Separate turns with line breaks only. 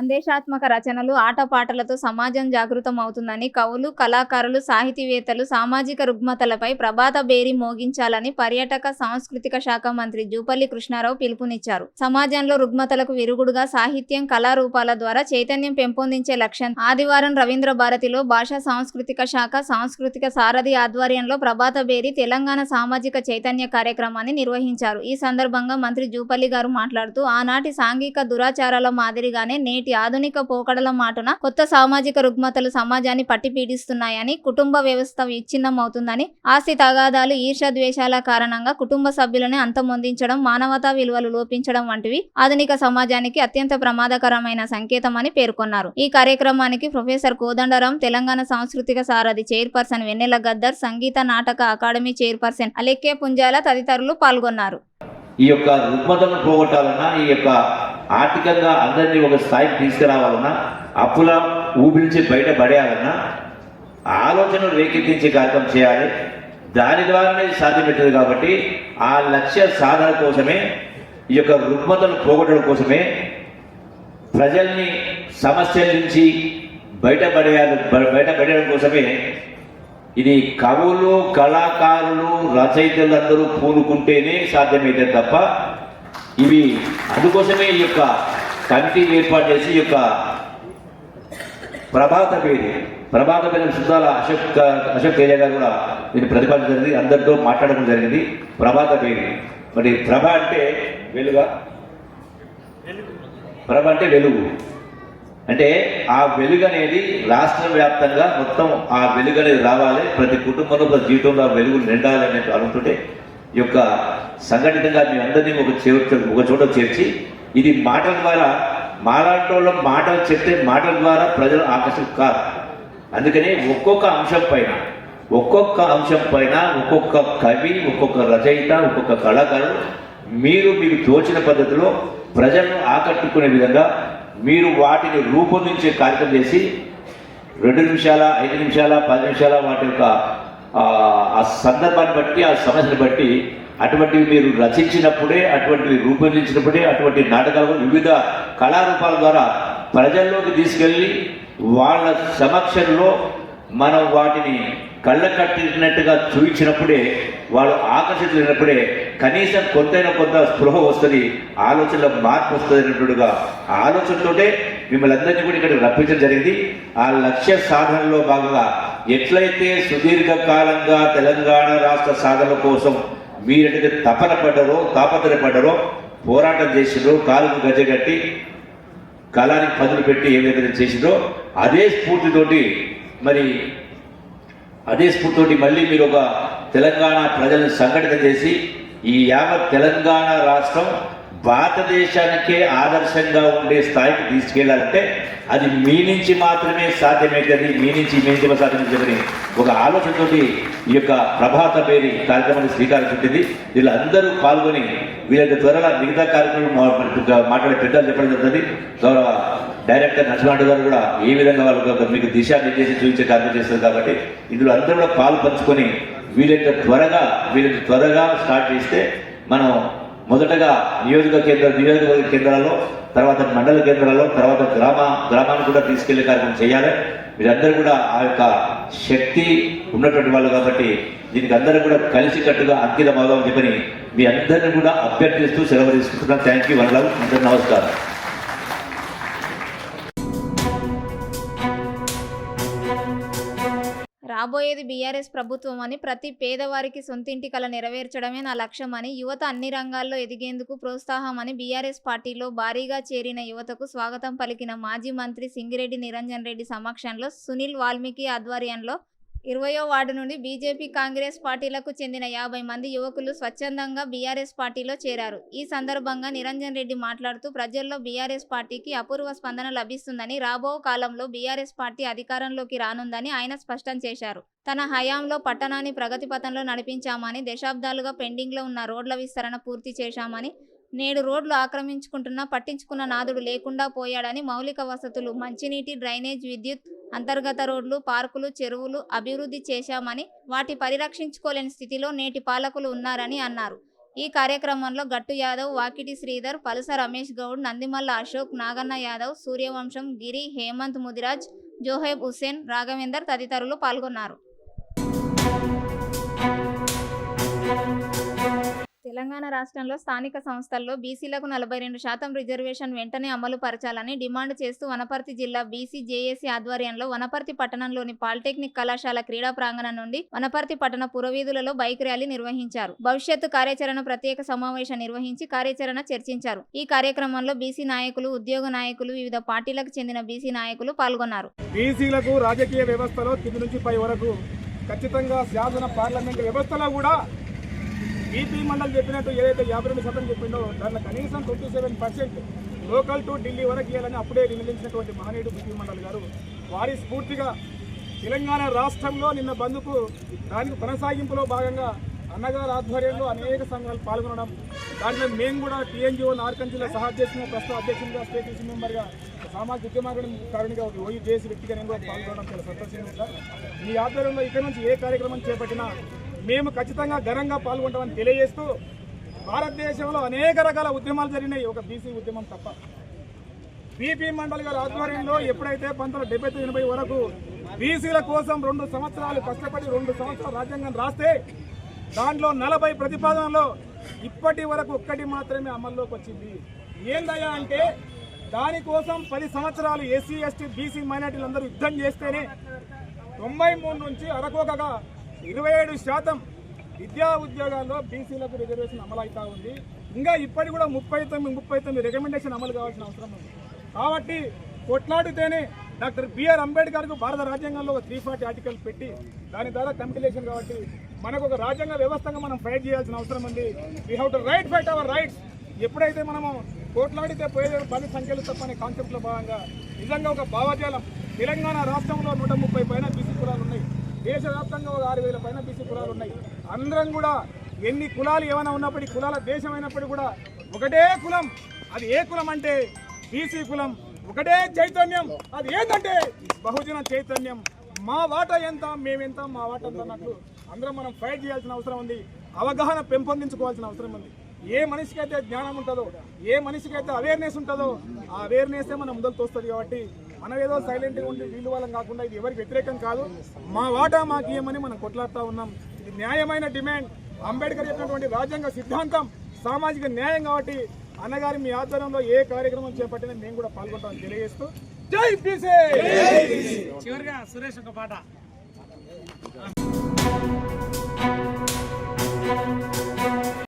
సందేశాత్మక రచనలు ఆటపాటలతో సమాజం జాగృతం అవుతుందని కవులు కళాకారులు సాహితీవేత్తలు సామాజిక రుగ్మతలపై ప్రభాత బేరి మోగించాలని పర్యాటక సాంస్కృతిక శాఖ మంత్రి జూపల్లి కృష్ణారావు పిలుపునిచ్చారు. సమాజంలో రుగ్మతలకు విరుగుడుగా సాహిత్యం కళారూపాల ద్వారా చైతన్యం పెంపొందించే లక్ష్యం ఆదివారం రవీంద్ర భారతిలో భాషా సాంస్కృతిక శాఖ సాంస్కృతిక సారథి ఆధ్వర్యంలో ప్రభాత బేరి తెలంగాణ సామాజిక చైతన్య కార్యక్రమాన్ని నిర్వహించారు. ఈ సందర్భంగా మంత్రి జూపల్లి గారు మాట్లాడుతూ ఆనాటి సాంఘిక దురాచారాల మాదిరిగానే నేటి ఆధునిక పోకడల మాటున కొత్త సామాజిక రుగ్మతలు సమాజాన్ని పట్టి పీడిస్తున్నాయని కుటుంబ వ్యవస్థ విచ్ఛిన్నమవుతుందని ఆస్తి తగాదాలు ఈర్ష ద్వేషాల కారణంగా కుటుంబ సభ్యులను అంతమొందించడం మానవతా విలువలు లోపించడం వంటివి ఆధునిక సమాజానికి అత్యంత ప్రమాదకరమైన సంకేతమని పేర్కొన్నారు. ఈ కార్యక్రమానికి ప్రొఫెసర్ కోదండరాం తెలంగాణ సాంస్కృతిక సారథి చైర్పర్సన్ వెన్నెల గద్దర్ సంగీత నాటక అకాడమీ చైర్పర్సన్ అలెక్కే పుంజాల తదితరులు పాల్గొన్నారు.
ఈ యొక్క రుగ్మతను పోగొట్టాలన్నా ఈ యొక్క ఆర్థికంగా అందరినీ ఒక స్థాయికి తీసుకురావాలన్నా అప్పుల ఊబి బయట బయటపడేయాలన్నా ఆలోచనలు రేకెత్తించే కార్యక్రమం చేయాలి. దాని ద్వారానే సాధ్యపెట్టదు కాబట్టి ఆ లక్ష్య సాధన కోసమే ఈ యొక్క రుగ్మతను పోగొట్టడం కోసమే ప్రజల్ని సమస్యల నుంచి బయటపడేయాలి బయటపడేయడం కోసమే ఇది కవులు కళాకారులు రచయితలందరూ పూనుకుంటేనే సాధ్యమైతే తప్ప ఇవి అందుకోసమే ఈ యొక్క కమిటీ ఏర్పాటు చేసి ఈ యొక్క ప్రభాత పేరు ప్రభాత పేరు శుద్ధాల అశోక్ అశోక్ తేజ గారు కూడా దీన్ని ప్రతిపాదించడం జరిగింది. అందరితో మాట్లాడడం జరిగింది. ప్రభాత పేరు. మరి ప్రభ అంటే వెలుగా? ప్రభ అంటే వెలుగు. అంటే ఆ వెలుగు అనేది రాష్ట్ర వ్యాప్తంగా మొత్తం ఆ వెలుగు అనేది రావాలి. ప్రతి కుటుంబంలో ప్రతి జీవితంలో ఆ వెలుగు నిండాలి అనేది అనుకుంటుంటే యొక్క సంఘటితంగా మీ అందరినీ ఒక చేర్చ ఒక చోట చేర్చి ఇది మాటల ద్వారా మాలాంటి మాటలు చెప్తే మాటల ద్వారా ప్రజలు ఆకర్షణ కాదు అందుకనే ఒక్కొక్క అంశం పైన ఒక్కొక్క అంశం పైన ఒక్కొక్క కవి ఒక్కొక్క రచయిత ఒక్కొక్క కళాకారుడు మీరు మీకు తోచిన పద్ధతిలో ప్రజలను ఆకట్టుకునే విధంగా మీరు వాటిని రూపొందించే కార్యక్రమం చేసి రెండు నిమిషాల ఐదు నిమిషాల పది నిమిషాల వాటి యొక్క ఆ, సందర్భాన్ని బట్టి ఆ సమస్యను బట్టి అటువంటివి మీరు రచించినప్పుడే అటువంటివి రూపొందించినప్పుడే అటువంటి నాటకాలు వివిధ కళారూపాల ద్వారా ప్రజల్లోకి తీసుకెళ్ళి వాళ్ళ సమక్షంలో మనం వాటిని కళ్ళ కట్టినట్టుగా చూపించినప్పుడే వాళ్ళు ఆకర్షితులైనప్పుడే కనీసం కొంతైనా కొంత స్పృహ వస్తుంది ఆలోచనలో మార్పు వస్తుంది అన్నట్టుగా ఆలోచనతోటే మిమ్మల్ని అందరినీ కూడా ఇక్కడ రప్పించడం జరిగింది. ఆ లక్ష్య సాధనలో భాగంగా ఎట్లయితే సుదీర్ఘ కాలంగా తెలంగాణ రాష్ట్ర సాధన కోసం మీరైతే తపన పడ్డారో తాపత్రయపడ్డారో పోరాటం చేసిండ్రో కాలుకు గజగట్టి కళానికి పదులు పెట్టి ఏదైతే చేసిందో అదే స్ఫూర్తితోటి మరి అదే స్ఫూర్తితోటి మళ్ళీ మీరు ఒక తెలంగాణ ప్రజలను సంఘటిత చేసి ఈ యావత్ తెలంగాణ రాష్ట్రం భారతదేశానికే ఆదర్శంగా ఉండే స్థాయికి తీసుకెళ్ళాలంటే అది మీ నుంచి మాత్రమే సాధ్యమవుతుంది మీ నుంచి మీ నుంచి సాధ్యమవుతుందని ఒక ఆలోచనతోటి ఈ యొక్క ప్రభాత పేరి కార్యక్రమాన్ని శ్రీకారం చుట్టింది వీళ్ళందరూ పాల్గొని వీళ్ళకి త్వరగా మిగతా కార్యక్రమం మాట్లాడే పెద్దలు చెప్పడం జరుగుతుంది. గౌరవ డైరెక్టర్ నరసింహారెడ్డి గారు కూడా ఏ విధంగా వాళ్ళకు మీకు దిశానిర్దేశం చూపించే కార్యక్రమం చేస్తారు కాబట్టి ఇందులో అందరూ కూడా పాలు పంచుకొని వీలైతే త్వరగా వీళ్ళకి త్వరగా స్టార్ట్ చేస్తే మనం మొదటగా నియోజక కేంద్ర నియోజకవర్గ కేంద్రాల్లో తర్వాత మండల కేంద్రాల్లో తర్వాత గ్రామ గ్రామాన్ని కూడా తీసుకెళ్ళే కార్యక్రమం చేయాలి. మీరందరూ కూడా ఆ యొక్క శక్తి ఉన్నటువంటి వాళ్ళు కాబట్టి దీనికి అందరూ కూడా కలిసికట్టుగా అంకితం అవుదామని చెప్పని మీ అందరిని కూడా అభ్యర్థిస్తూ సెలవు తీసుకుంటున్నాను థ్యాంక్ యూ వనరాలు అందరూ నమస్కారం.
రాబోయేది బీఆర్ఎస్ ప్రభుత్వం అని ప్రతి పేదవారికి సొంతింటి కల నెరవేర్చడమే నా లక్ష్యమని యువత అన్ని రంగాల్లో ఎదిగేందుకు ప్రోత్సాహమని బీఆర్ఎస్ పార్టీలో భారీగా చేరిన యువతకు స్వాగతం పలికిన మాజీ మంత్రి సింగిరెడ్డి నిరంజన్ రెడ్డి సమక్షంలో సునీల్ వాల్మీకి ఆధ్వర్యంలో ఇరవయో వార్డు నుండి బీజేపీ కాంగ్రెస్ పార్టీలకు చెందిన యాభై మంది యువకులు స్వచ్ఛందంగా బీఆర్ఎస్ పార్టీలో చేరారు. ఈ సందర్భంగా నిరంజన్ రెడ్డి మాట్లాడుతూ ప్రజల్లో బీఆర్ఎస్ పార్టీకి అపూర్వ స్పందన లభిస్తుందని రాబో కాలంలో బీఆర్ఎస్ పార్టీ అధికారంలోకి రానుందని ఆయన స్పష్టం చేశారు. తన హయాంలో పట్టణాన్ని ప్రగతి పథంలో నడిపించామని దశాబ్దాలుగా పెండింగ్లో ఉన్న రోడ్ల విస్తరణ పూర్తి చేశామని నేడు రోడ్లు ఆక్రమించుకుంటున్నా పట్టించుకున్న నాదుడు లేకుండా పోయాడని మౌలిక వసతులు మంచినీటి డ్రైనేజ్ విద్యుత్ అంతర్గత రోడ్లు పార్కులు చెరువులు అభివృద్ధి చేశామని వాటి పరిరక్షించుకోలేని స్థితిలో నేటి పాలకులు ఉన్నారని అన్నారు. ఈ కార్యక్రమంలో గట్టు యాదవ్ వాకిటి శ్రీధర్ పలుస రమేష్ గౌడ్ నందిమల్ల అశోక్ నాగన్న యాదవ్ సూర్యవంశం గిరి హేమంత్ ముదిరాజ్ జోహెబ్ హుస్సేన్ రాఘవేందర్ తదితరులు పాల్గొన్నారు. తెలంగాణ రాష్ట్రంలో స్థానిక సంస్థల్లో బీసీలకు నలభై రెండు శాతం రిజర్వేషన్ వెంటనే అమలు పరచాలని డిమాండ్ చేస్తూ వనపర్తి జిల్లా బీసీ జేఏసీ ఆధ్వర్యంలో వనపర్తి పట్టణంలోని పాలిటెక్నిక్ కళాశాల క్రీడా ప్రాంగణం నుండి వనపర్తి పట్టణ పురవీధులలో బైక్ ర్యాలీ నిర్వహించారు. భవిష్యత్తు కార్యాచరణ ప్రత్యేక సమావేశం నిర్వహించి కార్యాచరణ చర్చించారు. ఈ కార్యక్రమంలో బీసీ నాయకులు ఉద్యోగ నాయకులు వివిధ పార్టీలకు చెందిన బీసీ నాయకులు పాల్గొన్నారు.
బీసీలకు రాజకీయ వ్యవస్థలో కింది నుంచి పై వరకు ఖచ్చితంగా శాసన పార్లమెంట్ వ్యవస్థలో కూడా బీపీ మండలి చెప్పినట్టు ఏదైతే యాభై రెండు శాతం చెప్పిండో దానిలో కనీసం twenty seven percent local to Delhi వరకు ఇవ్వాలని అప్పుడే నిర్ణయించినటువంటి మహనీయుడు బీపీ మండలి గారు. వారి స్ఫూర్తిగా తెలంగాణ రాష్ట్రంలో నిన్న బంధుకు దానికి కొనసాగింపులో భాగంగా అన్నగారి ఆధ్వర్యంలో అనేక సంఘాలు పాల్గొనడం దాంట్లో మేము కూడా టీఎన్జిఓ నార్కంజిలో సహాధ్యక్షులు ప్రస్తుత అధ్యక్షునిగా స్టేట్ ఈసీ మెంబర్గా సామాజిక ఉద్యమకారునిగా ఒక ఓయూ చేసి వ్యక్తిగా నేను కూడా పాల్గొనడం చాలా సంతోషంగా ఈ మీ ఆధ్వర్యంలో ఇక్కడ నుంచి ఏ కార్యక్రమం చేపట్టినా మేము ఖచ్చితంగా ఘనంగా పాల్గొంటామని తెలియజేస్తూ భారతదేశంలో అనేక రకాల ఉద్యమాలు జరిగినాయి. ఒక బీసీ ఉద్యమం తప్ప. బీపీ మండలి గారి ఆధ్వర్యంలో ఎప్పుడైతే పంతొమ్మిది డెబ్బై ఎనభై వరకు బీసీల కోసం రెండు సంవత్సరాలు కష్టపడి రెండు సంవత్సరాలు రాజ్యాంగం రాస్తే దాంట్లో నలభై ప్రతిపాదనలో ఇప్పటి వరకు ఒక్కటి మాత్రమే అమల్లోకి వచ్చింది. ఏందయ్యా అంటే దానికోసం పది సంవత్సరాలు ఎస్సీ ఎస్టీ బీసీ మైనార్టీలు అందరూ యుద్ధం చేస్తేనే తొంభై మూడు నుంచి అరకొకగా ఇరవై ఏడు శాతం విద్యా ఉద్యోగాల్లో బీసీలకు రిజర్వేషన్ అమలు అవుతా ఉంది. ఇంకా ఇప్పటి కూడా ముప్పై తొమ్మిది ముప్పై తొమ్మిది రికమెండేషన్ అమలు కావాల్సిన అవసరం ఉంది. కాబట్టి కొట్లాడితేనే డాక్టర్ బిఆర్ అంబేద్కర్కు భారత రాజ్యాంగంలో ఒక త్రీ ఫార్టీ ఆర్టికల్ పెట్టి దాని ద్వారా కంపిలేషన్ కాబట్టి మనకు ఒక రాజ్యాంగ వ్యవస్థగా మనం ఫైట్ చేయాల్సిన అవసరం ఉంది. We have to right fight our rights ఎప్పుడైతే మనము కోట్లాడితే పోయే పది సంఖ్యలు తప్పనే కాన్సెప్ట్లో భాగంగా నిజంగా ఒక భావజాలం తెలంగాణ రాష్ట్రంలో నూట ముప్పై పైన బీసీ కులాలు ఉన్నాయి. దేశవ్యాప్తంగా ఒక ఆరు వేల పైన బీసీ కులాలు ఉన్నాయి. అందరం కూడా ఎన్ని కులాలు ఏమైనా ఉన్నప్పటికీ కులాల దేశం అయినప్పటికీ కూడా ఒకటే కులం. అది ఏ కులం అంటే బీసీ కులం. ఒకటే చైతన్యం. అది ఏంటంటే బహుజన చైతన్యం. మా వాట ఎంత మేమెంత మా వాట ఎంత అన్నట్లు అందరం మనం ఫైట్ చేయాల్సిన అవసరం ఉంది. అవగాహన పెంపొందించుకోవాల్సిన అవసరం ఉంది. ఏ మనిషికి అయితే జ్ఞానం ఉంటుందో ఏ మనిషికి అయితే అవేర్నెస్ ఉంటుందో ఆ అవేర్నెస్ మనం ముందలు తోస్తుంది కాబట్టి మనం ఏదో సైలెంట్గా ఉండి వీళ్ళు వాళ్ళం కాకుండా ఇది ఎవరికి వ్యతిరేకం కాదు. మా వాటా మాకు ఇవ్వమని మనం కొట్లాడుతూ ఉన్నాం. ఇది న్యాయమైన డిమాండ్. అంబేద్కర్ చెప్పినటువంటి రాజ్యాంగ సిద్ధాంతం సామాజిక న్యాయం కాబట్టి అన్నగారి మీ ఆధ్వర్యంలో ఏ కార్యక్రమం చేపట్టినా మేము కూడా పాల్గొంటామని తెలియజేస్తూ జై బీసీ!
చివరిగా సురేష్ ఒక పాట.